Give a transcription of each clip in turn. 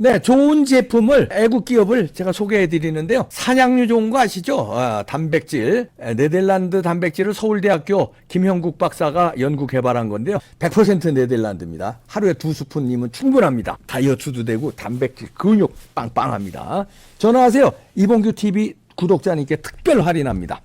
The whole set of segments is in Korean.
네, 좋은 제품을 애국 기업을 제가 소개해 드리는데요. 산양류 좋은 거 아시죠? 아, 단백질. 에, 네덜란드 단백질을 서울대학교 김형국 박사가 연구 개발한 건데요. 100% 네덜란드입니다. 하루에 두 스푼이면 충분합니다. 다이어트도 되고 단백질 근육 빵빵합니다. 전화하세요. 이봉규 TV 구독자님께 특별 할인합니다.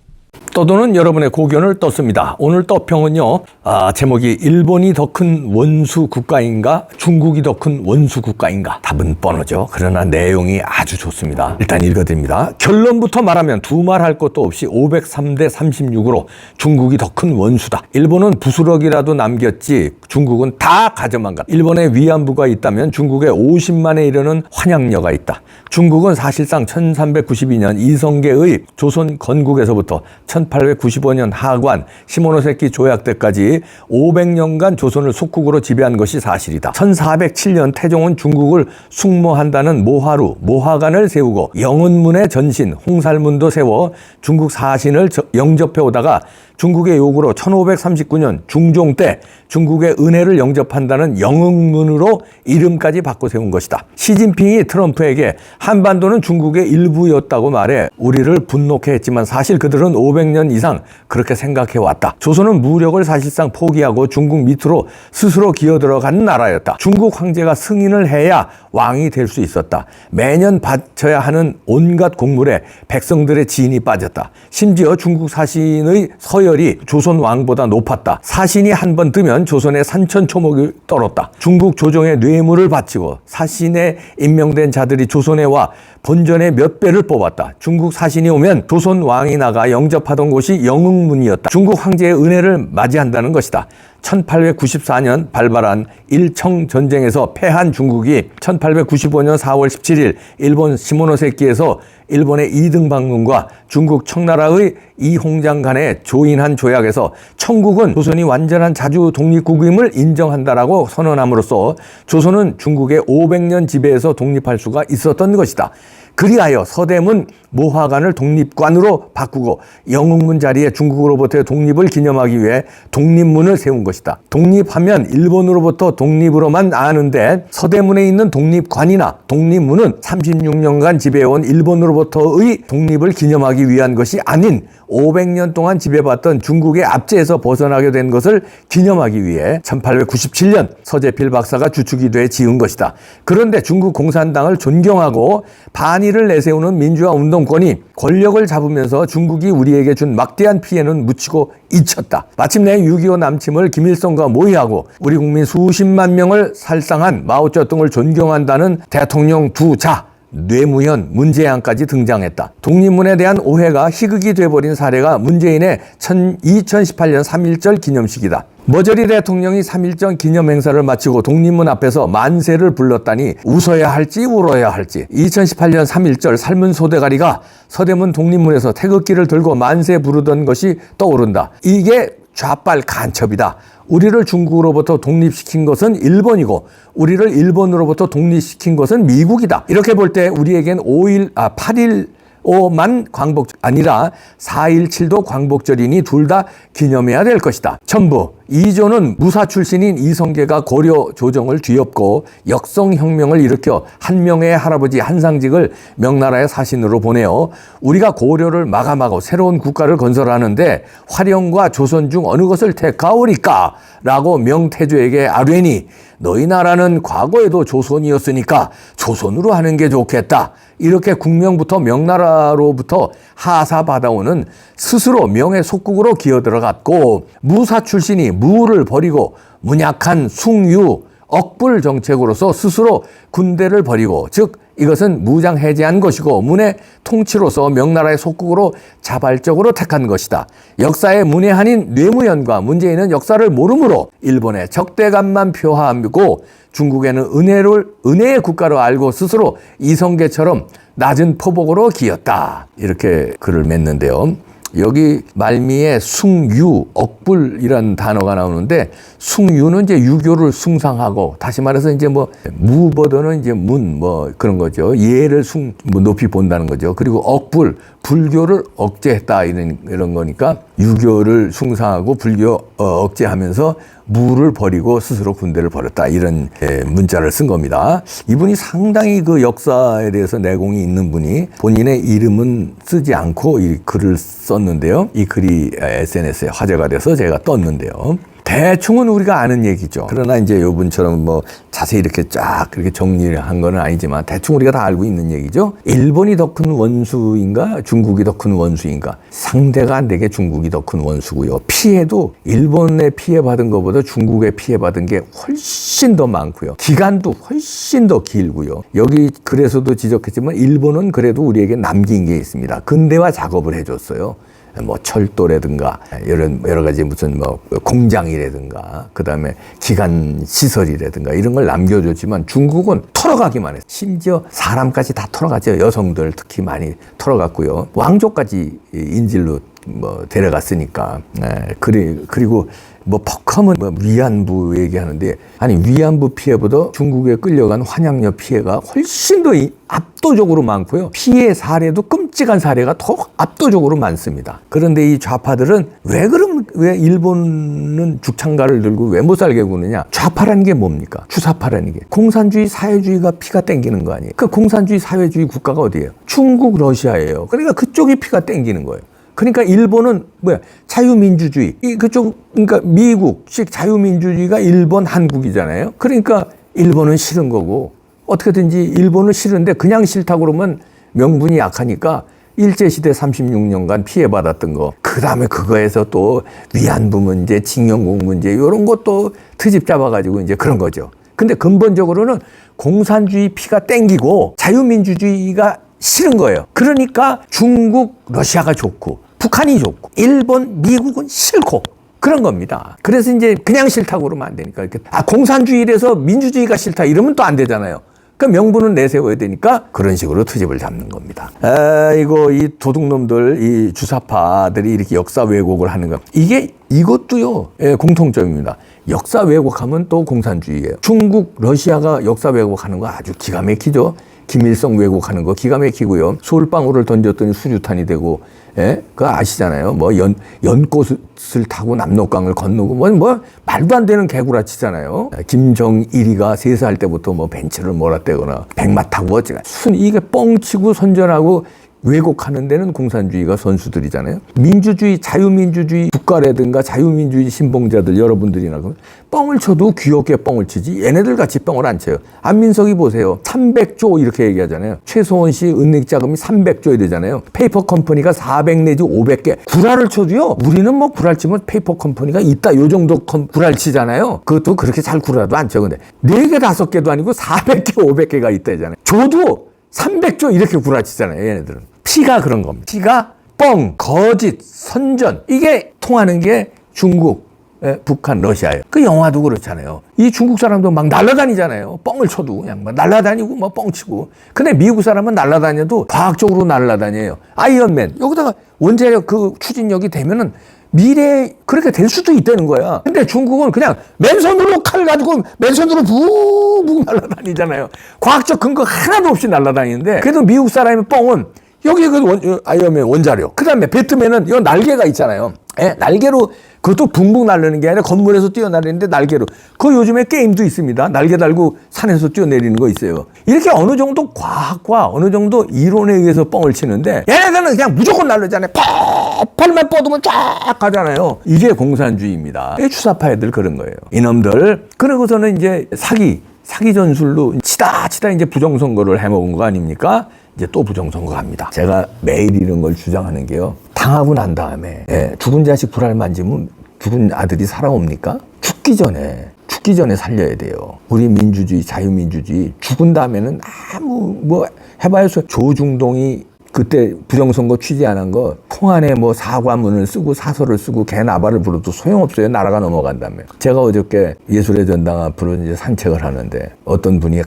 떠도는 여러분의 고견을 떴습니다. 오늘 떠평은요, 아, 제목이 일본이 더 큰 원수 국가인가, 중국이 더 큰 원수 국가인가. 답은 뻔하죠. 그러나 내용이 아주 좋습니다. 일단 읽어드립니다. 결론부터 말하면 두 말 할 것도 없이 503대 36으로 중국이 더 큰 원수다. 일본은 부스러기라도 남겼지 중국은 다 가져만 갔다. 일본의 위안부가 있다면 중국에 50만에 이르는 환양녀가 있다. 중국은 사실상 1392년 이성계의 조선 건국에서부터 1895년 하관 시모노세키 조약 때까지 500년간 조선을 속국으로 지배한 것이 사실이다. 1407년 태종은 중국을 숙모한다는 모하루, 모하관을 세우고 영은문의 전신, 홍살문도 세워 중국 사신을 저- 영접해 오다가 중국의 요구로 1539년 중종 때 중국의 은혜를 영접한다는 영흥문으로 이름까지 바꿔 세운 것이다. 시진핑이 트럼프에게 한반도는 중국의 일부였다고 말해 우리를 분노케 했지만 사실 그들은 500년 이상 그렇게 생각해 왔다. 조선은 무력을 사실상 포기하고 중국 밑으로 스스로 기어들어간 나라였다. 중국 황제가 승인을 해야 왕이 될 수 있었다. 매년 바쳐야 하는 온갖 곡물에 백성들의 지인이 빠졌다. 심지어 중국 사신의 서열이 조선 왕보다 높았다. 사신이 한 번 뜨면 조선의 산천 초목이 떨었다. 중국 조정의 뇌물을 바치고 사신에 임명된 자들이 조선에 와 본전의 몇 배를 뽑았다. 중국 사신이 오면 조선 왕이 나가 영접하던 곳이 영흥문이었다. 중국 황제의 은혜를 맞이한다는 것이다. 1894년 발발한 일청 전쟁에서 패한 중국이 1895년 4월 17일 일본 시모노세키에서 일본의 이등 방문과 중국 청나라의 이홍장 간의 조인한 조약에서 청국은 조선이 완전한 자주 독립국임을 인정한다라고 선언함으로써 조선은 중국의 500년 지배에서 독립할 수가 있었던 것이다. 그리하여 서대문 모화관을 독립관으로 바꾸고 영흥문 자리에 중국으로부터의 독립을 기념하기 위해 독립문을 세운 것이다. 독립하면 일본으로부터 독립으로만 아는데 서대문에 있는 독립관이나 독립문은 36년간 지배해온 일본으로부터의 독립을 기념하기 위한 것이 아닌 500년 동안 지배받던 중국의 압제에서 벗어나게 된 것을 기념하기 위해 1897년 서재필 박사가 주축이 돼 지은 것이다. 그런데 중국 공산당을 존경하고 반 의를 내세우는 민주화 운동권이 권력을 잡으면서 중국이 우리에게 준 막대한 피해는 묻히고 잊혔다. 마침내 6.25 남침을 김일성과 모의하고 우리 국민 수십만 명을 살상한 마오쩌둥을 존경한다는 대통령 두 자. 뇌무현, 문재양까지 등장했다. 독립문에 대한 오해가 희극이 돼버린 사례가 문재인의 2018년 3.1절 기념식이다. 머저리 대통령이 3.1절 기념 행사를 마치고 독립문 앞에서 만세를 불렀다니 웃어야 할지 울어야 할지 2018년 3.1절 삶은 소대가리가 서대문 독립문에서 태극기를 들고 만세 부르던 것이 떠오른다. 이게 좌빨 간첩이다. 우리를 중국으로부터 독립시킨 것은 일본이고 우리를 일본으로부터 독립시킨 것은 미국이다. 이렇게 볼 때 우리에겐 5일 아 8일 5만 광복 아니라 4.17도 광복절이니 둘 다 기념해야 될 것이다. 첨부 이조는 무사 출신인 이성계가 고려 조정을 뒤엎고 역성혁명을 일으켜 한 명의 할아버지 한상직을 명나라의 사신으로 보내어 우리가 고려를 마감하고 새로운 국가를 건설하는데 화령과 조선 중 어느 것을 택하오리까? 라고 명태조에게 아뢰니 너희 나라는 과거에도 조선이었으니까 조선으로 하는 게 좋겠다. 이렇게 국명부터 명나라로부터 하 사받아오는 스스로 명의 속국으로 기어들어갔고 무사 출신이 무를 버리고 문약한 숭유 억불 정책으로서 스스로 군대를 버리고 즉 이것은 무장 해제한 것이고 문의 통치로서 명나라의 속국으로 자발적으로 택한 것이다. 역사의 문외한인 뇌무현과 문재인은 역사를 모르므로 일본의 적대감만 표하고 중국에는 은혜를 은혜의 국가로 알고 스스로 이성계처럼 낮은 포복으로 기었다. 이렇게 글을 맺는데요. 여기 말미에 숭유, 억불이라는 단어가 나오는데 숭유는 이제 유교를 숭상하고 다시 말해서 이제 뭐 무버더는 이제 문 뭐 그런 거죠. 예를 숭, 뭐 높이 본다는 거죠. 그리고 억불, 불교를 억제했다 이런, 이런 거니까 유교를 숭상하고 불교 어, 억제하면서 무를 버리고 스스로 군대를 버렸다 이런 예, 문자를 쓴 겁니다. 이분이 상당히 그 역사에 대해서 내공이 있는 분이 본인의 이름은 쓰지 않고 이 글을 썼는데요. 이 글이 SNS에 화제가 돼서 제가 떴는데요. 대충은 우리가 아는 얘기죠. 그러나 이제 요분처럼 뭐 자세히 이렇게 쫙 그렇게 정리를 한 거는 아니지만 대충 우리가 다 알고 있는 얘기죠. 일본이 더 큰 원수인가 중국이 더 큰 원수인가 상대가 안 되게 중국이 더 큰 원수고요. 피해도 일본에 피해 받은 것보다 중국에 피해 받은 게 훨씬 더 많고요. 기간도 훨씬 더 길고요. 여기 글에서도 지적했지만 일본은 그래도 우리에게 남긴 게 있습니다. 근대화 작업을 해줬어요. 뭐 철도라든가 여러 여러 가지 무슨 뭐 공장이라든가 그다음에 기간 시설이라든가 이런 걸 남겨줬지만 중국은 털어가기만 했어. 심지어 사람까지 다 털어가죠. 여성들 특히 많이 털어갔고요. 왕족까지 인질로 뭐 데려갔으니까. 네. 그리 그리고 뭐 퍽하면 뭐 위안부 얘기하는데 아니 위안부 피해보다 중국에 끌려간 환양녀 피해가 훨씬 더 이- 압도적으로 많고요. 피해 사례도 끔찍한 사례가 더 압도적으로 많습니다. 그런데 이 좌파들은 왜 그럼 왜 일본은 죽창가를 들고 왜 못 살게 구느냐? 좌파라는 게 뭡니까? 주사파라는 게 공산주의 사회주의가 피가 땡기는 거 아니에요? 그 공산주의 사회주의 국가가 어디예요? 중국, 러시아예요. 그러니까 그쪽이 피가 땡기는 거예요. 그러니까 일본은 뭐야 자유민주주의 이 그쪽 그러니까 미국식 자유민주주의가 일본 한국이잖아요. 그러니까 일본은 싫은 거고 어떻게든지 일본은 싫은데 그냥 싫다고 그러면 명분이 약하니까 일제시대 36년간 피해받았던 거, 그 다음에 그거에서 또 위안부 문제, 징용국 문제, 이런 것도 트집 잡아가지고 이제 그런 거죠. 근데 근본적으로는 공산주의 피가 땡기고 자유민주주의가 싫은 거예요. 그러니까 중국, 러시아가 좋고, 북한이 좋고, 일본, 미국은 싫고, 그런 겁니다. 그래서 이제 그냥 싫다고 그러면 안 되니까. 이렇게, 아, 공산주의라서 민주주의가 싫다 이러면 또 안 되잖아요. 그 명분은 내세워야 되니까 그런 식으로 트집을 잡는 겁니다. 아이고, 이 도둑놈들, 이 주사파들이 이렇게 역사 왜곡을 하는 거. 이게 이것도요, 예, 공통점입니다. 역사 왜곡하면 또 공산주의예요. 중국, 러시아가 역사 왜곡하는 거 아주 기가 막히죠. 김일성 왜곡하는 거 기가 막히고요. 솔방울을 던졌더니 수류탄이 되고, 예? 그거 아시잖아요. 뭐 연, 연꽃을 타고 남록강을 건너고, 뭐, 뭐, 말도 안 되는 개구라치잖아요. 김정일이가 세 살 때부터 뭐 벤츠를 몰았대거나, 백마 타고. 순, 이게 뻥치고 선전하고 왜곡하는 데는 공산주의가 선수들이잖아요. 민주주의, 자유민주주의 국가라든가 자유민주주의 신봉자들 여러분들이나 그러면 뻥을 쳐도 귀엽게 뻥을 치지 얘네들 같이 뻥을 안 쳐요. 안민석이 보세요. 300조 이렇게 얘기하잖아요. 최소원 씨 은닉 자금이 300조 이러잖아요. 페이퍼 컴퍼니가 400 내지 500개 구라를 쳐도요. 우리는 뭐 구랄 치면 페이퍼 컴퍼니가 있다 요 정도 컴- 구랄 치잖아요. 그것도 그렇게 잘 구라도 안 쳐. 근데 4개 5개도 아니고 400개 500개가 있다잖아요. 저도 300조 이렇게 구라치잖아요, 얘네들은. 피가 그런 겁니다. 피가 뻥, 거짓, 선전. 이게 통하는 게 중국, 예, 북한, 러시아예요. 그 영화도 그렇잖아요. 이 중국 사람도 막 날라다니잖아요. 뻥을 쳐도 그냥 막 날라다니고 막 뻥치고. 근데 미국 사람은 날라다녀도 과학적으로 날라다녀요. 아이언맨. 여기다가 원자력 그 추진력이 되면은 미래에 그렇게 될 수도 있다는 거야. 근데 중국은 그냥 맨손으로 칼 가지고 맨손으로 붕붕 날아다니잖아요. 과학적 근거 하나도 없이 날아다니는데 그래도 미국 사람의 뻥은 여기 그 원, 어, 아이언맨 원자료. 그 다음에 배트맨은 이 날개가 있잖아요. 예, 날개로 그것도 붕붕 날리는 게 아니라 건물에서 뛰어내리는데 날개로. 그 요즘에 게임도 있습니다. 날개 달고 산에서 뛰어내리는 거 있어요. 이렇게 어느 정도 과학과 어느 정도 이론에 의해서 뻥을 치는데 얘네들은 그냥 무조건 날르잖아요. 팍! 팔만 뻗으면 쫙 가잖아요. 이게 공산주의입니다. 주사파 애들 그런 거예요. 이놈들. 그러고서는 이제 사기, 사기 전술로 치다 치다 이제 부정선거를 해먹은 거 아닙니까? 이제 또 부정선거 합니다. 제가 매일 이런 걸 주장하는 게요. 당하고 난 다음에 예, 죽은 자식 불알 만지면 죽은 아들이 살아옵니까? 죽기 전에 죽기 전에 살려야 돼요. 우리 민주주의, 자유민주주의 죽은 다음에는 아무 뭐 해봐야 소- 조중동이 그때 부정선거 취재 안한 거 통안에 뭐 사과문을 쓰고 사설을 쓰고 개 나발을 불어도 소용없어요. 나라가 넘어간다며. 제가 어저께 예술의 전당 앞으로 이제 산책을 하는데 어떤 분이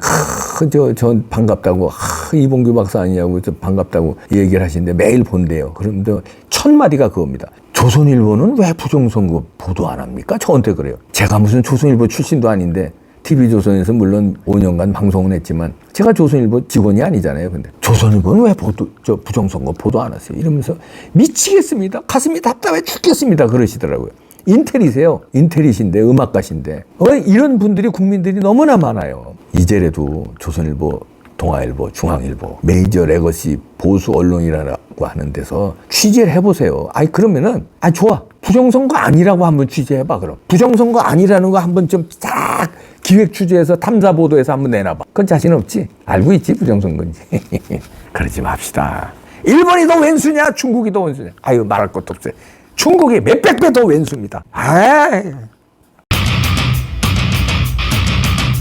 저 반갑다고 하, 이봉규 박사 아니냐고 저 반갑다고 얘기를 하시는데 매일 본대요. 그런데 첫 마디가 그겁니다. 조선일보는 왜 부정선거 보도 안 합니까? 저한테 그래요. 제가 무슨 조선일보 출신도 아닌데 TV조선에서 물론 5년간 방송은 했지만 제가 조선일보 직원이 아니잖아요. 근데 조선일보는 왜 보도, 저 부정선거 보도 안 하세요? 이러면서 미치겠습니다. 가슴이 답답해 죽겠습니다. 그러시더라고요. 인텔이세요. 인텔이신데, 음악가신데. 어, 이런 분들이 국민들이 너무나 많아요. 이제라도 조선일보, 동아일보, 중앙일보, 메이저 레거시 보수 언론이라고 하는 데서 취재를 해보세요. 아니, 그러면은, 아, 좋아. 부정선거 아니라고 한번 취재해봐, 그럼. 부정선거 아니라는 거 한번 좀 싹 기획 취재해서 탐사 보도해서 한번 내놔봐. 그건 자신 없지? 알고 있지, 부정선거인지. 그러지 맙시다. 일본이 더 왼수냐, 중국이 더 왼수냐. 아유, 말할 것도 없어요. 중국이 몇백 배 더 왼수입니다. 아